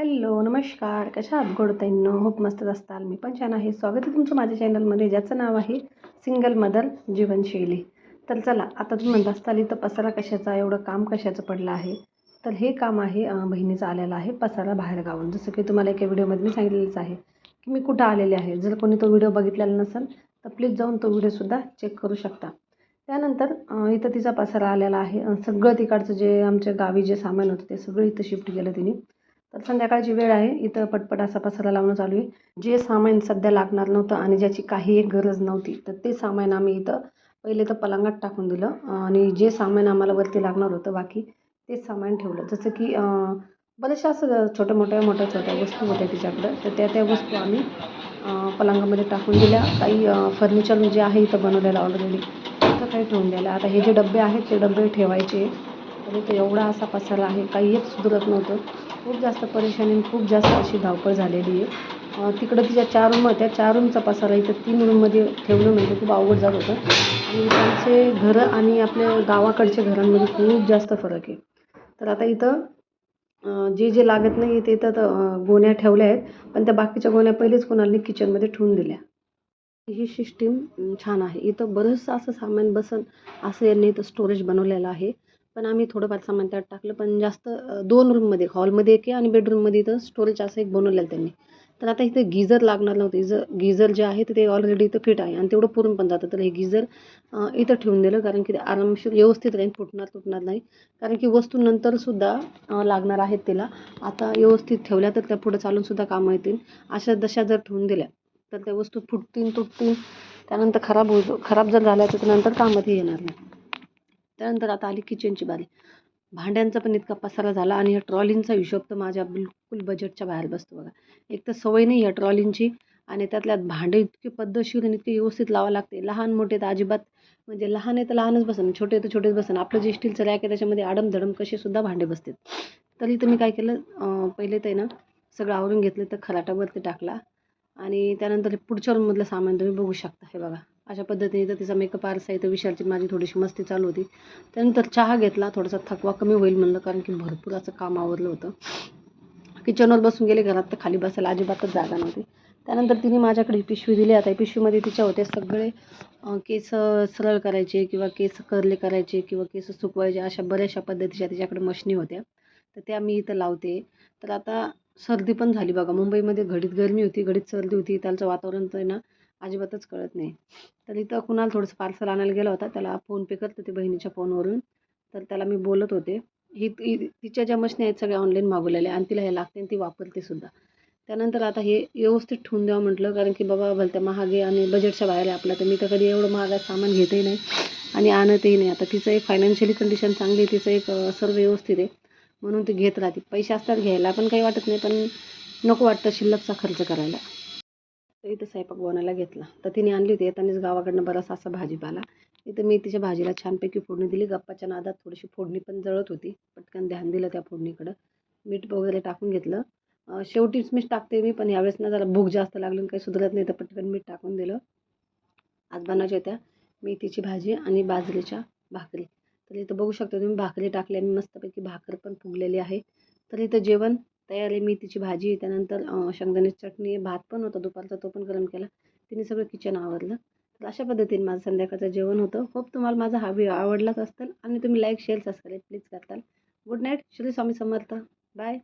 Hello नमस्कार. कशा आहात गोडताईंनो? खूप मस्त असताल. मी पण छान आहे. स्वागत आहे तुमचं माझ्या चॅनलमध्ये ज्याचं नाव आहे सिंगल मदर जीवनशैली. तर चला आता तुम्ही म्हणत असताली तर पसारा कशाचा? एवढं काम कशाचं पडलं आहे? तर हे काम आहे बहिणीचं आलेलं आहे पसारा बाहेर गावून जसं की तुम्हाला एका व्हिडिओमध्ये मी सांगितलेलंच आहे की मी कुठं आलेले आहे. जर कोणी तो व्हिडिओ बघितलेला नसेल तर प्लीज जाऊन तो व्हिडिओसुद्धा चेक करू शकता. त्यानंतर इथं तिचा पसारा आलेला आहे. सगळं तिकडचं जे आमच्या गावी जे सामान होतं ते सगळं इथं शिफ्ट केलं तिने. तर संध्याकाळची वेळ आहे. इथं पटपट असा पसारा लावणं चालू आहे. जे सामान सध्या लागणार नव्हतं आणि ज्याची काही एक गरज नव्हती तर ते सामान आम्ही इथं पहिले तर पलंगात टाकून दिलं आणि जे सामान आम्हाला वरती लागणार होतं बाकी तेच सामान ठेवलं. जसं की बऱ्याचशा असं छोट्या मोठ्या मोठ्या छोट्या वस्तू होत्या तिच्याकडं. तर त्या त्या वस्तू आम्ही पलंगामध्ये टाकून दिल्या. काही फर्निचर जे आहे इथं बनवलेलं ऑलरेडी तिथं काही ठेवून द्यायला आता हे जे डबे आहेत ते डबे ठेवायचे. तर इथं एवढा असा पसारा आहे. काही एक सुधरत नव्हतं. खूप जास्त परेशानी आणि खूप जास्त अशी धावपळ झालेली आहे. तिकडं तिच्या चार रूम त्या चार रूमचा पसारा इथं तीन रूममध्ये ठेवणं म्हणजे खूप अवघड जात होतं. आणि त्यांचे घरं आणि आपल्या गावाकडच्या घरांमध्ये खूप जास्त फरक आहे. तर आता इथं जे जे लागत नाही ते तर गोण्या ठेवल्या आहेत. पण त्या बाकीच्या गोण्या पहिलेच कोणाला किचनमध्ये ठेवून दिल्या. ही सिस्टीम छान आहे. इथं बरंचसं असं सामान बसन असं यांनी इथं स्टोरेज बनवलेलं आहे. पण आम्ही थोडंफार सामान त्यात टाकलं. पण जास्त दोन रूममध्ये हॉलमध्ये एक आहे आणि बेडरूममध्ये इथं स्टोरेज असं एक बनवलेलं त्यांनी. तर आता इथं गिझर लागणार नव्हतं. इजर गिझर जे आहे ते ऑलरेडी इथं फिट आहे आणि तेवढं पुरून पण जातं. तर हे गिझर इथं ठेवून दिलं कारण की ते आरामशीर व्यवस्थित राहील फुटणार तुटणार नाही. कारण की वस्तू नंतरसुद्धा लागणार आहेत तिला आता व्यवस्थित ठेवल्या तर त्या पुढं चालूनसुद्धा कामं येतील. अशा दशा जर ठेवून दिल्या तर त्या वस्तू फुटतील तुटतील. त्यानंतर खराब होतो खराब जर झाल्या तर नंतर कामातही येणार नाही. त्यानंतर आता आली किचनची बारी भांड्यांचा पण इतका पसारा झाला आणि या ट्रॉलींचा हिशोब तर माझ्या बिलकुल बजेटच्या बाहेर बसतो बघा. एक तर सवय नाही या ट्रॉलींची आणि त्यातल्यात भांडे इतके पद्धतशीर आणि इतके व्यवस्थित लावावं लागते. लहान मोठे तर अजिबात म्हणजे लहान आहे तर लहानच बसन छोटे तर छोटेच बसन. आपलं जे स्टीलचं रॅक आहे त्याच्यामध्ये आडमधडम कसे सुद्धा भांडे बसतात. तरी तर मी काय केलं पहिले ते ना सगळं आवरून घेतलं तर खराटावरती टाकला आणि त्यानंतर हे पुढच्या रूममधलं सामान तुम्ही बघू शकता हे बघा. अशा पद्धतीने तर तिचा मेकअप आरसा आहे तर विशालची माझी थोडीशी मस्ती चालू होती. त्यानंतर चहा घेतला थोडासा थकवा कमी होईल म्हणलं कारण की भरपूर असं काम आवरलं होतं. किचनवर बसून गेले घरात तर खाली बसायला अजिबातच जागा नव्हती. त्यानंतर तिने माझ्याकडे पिशवी दिली. आता पिशवीमध्ये तिच्या होते सगळे केस सरळ करायचे किंवा केस करले करायचे किंवा केस सुकवायचे अशा बऱ्याचशा पद्धतीच्या तिच्याकडे मशनी होत्या. तर त्या मी इथं लावते. तर आता सर्दी पण झाली बघा. मुंबईमध्ये घडीत गरमी होती घडीत सर्दी होती. त्याचं वातावरण तर आहे ना अजिबातच कळत नाही. तर इथं कुणाला थोडंसं पार्सल आणायला गेला होता त्याला फोनपे करत होते बहिणीच्या फोनवरून तर त्याला मी बोलत होते. ही ती- तिच्या ज्या मशनी आहेत सगळ्या ऑनलाईन मागवलेल्या आणि तिला हे लागते आणि ती वापरते सुद्धा. त्यानंतर आता हे व्यवस्थित ठेवून द्यावं म्हटलं कारण की बाबा भलत्या महागे आणि बजेटच्या बाहेर आहे आपला. तर मी तर कधी एवढं महागात सामान घेतही नाही आणि आणतही नाही. आता तिचं एक फायनान्शियली कंडिशन चांगली आहे तिचं एक सर्व व्यवस्थित आहे. म्हणून ती घेत राहते. पैसे असतात घ्यायला पण काही वाटत नाही पण नको वाटतं शिल्लकचा खर्च करायला. तर इथं स्वयंपाक बनवायला घेतला. तर तिने आणली होती. येतानीच गावाकडनं बराचसा असा भाजीपाला. इथं मी तिच्या भाजीला छानपैकी फोडणी दिली. गप्पाच्या नादात थोडीशी फोडणी पण जळत होती. पटकन ध्यान दिलं त्या फोडणीकडं. मीठ वगैरे टाकून घेतलं. शेवटीच मीठ टाकते मी पण यावेळेस ना जरा भूक जास्त लागली आणि काही सुधरत नाही तर पटकन मीठ टाकून दिलं. आज बनवायच्या होत्या. मेथीची भाजी आणि बाजरीच्या भाकरी. तर इथं बघू शकता तुम्ही भाकरी टाकली आणि मस्तपैकी भाकर पण फुगलेली आहे. तर इथं जेवण तयार आहे मेथीची भाजी त्यानंतर शेंगदाण्याची चटणी भात पण होता दुपारचा तो पण गरम केला. तिने सगळं किचन आवरलं. तर अशा पद्धतीने माझं संध्याकाळचं जेवण होतं. होप तुम्हाला माझा हा व्हिडिओ आवडलाच असेल आणि तुम्ही लाईक शेअर सबस्क्राईब प्लीज करताल. Good night Shri Swami Samarth. Bye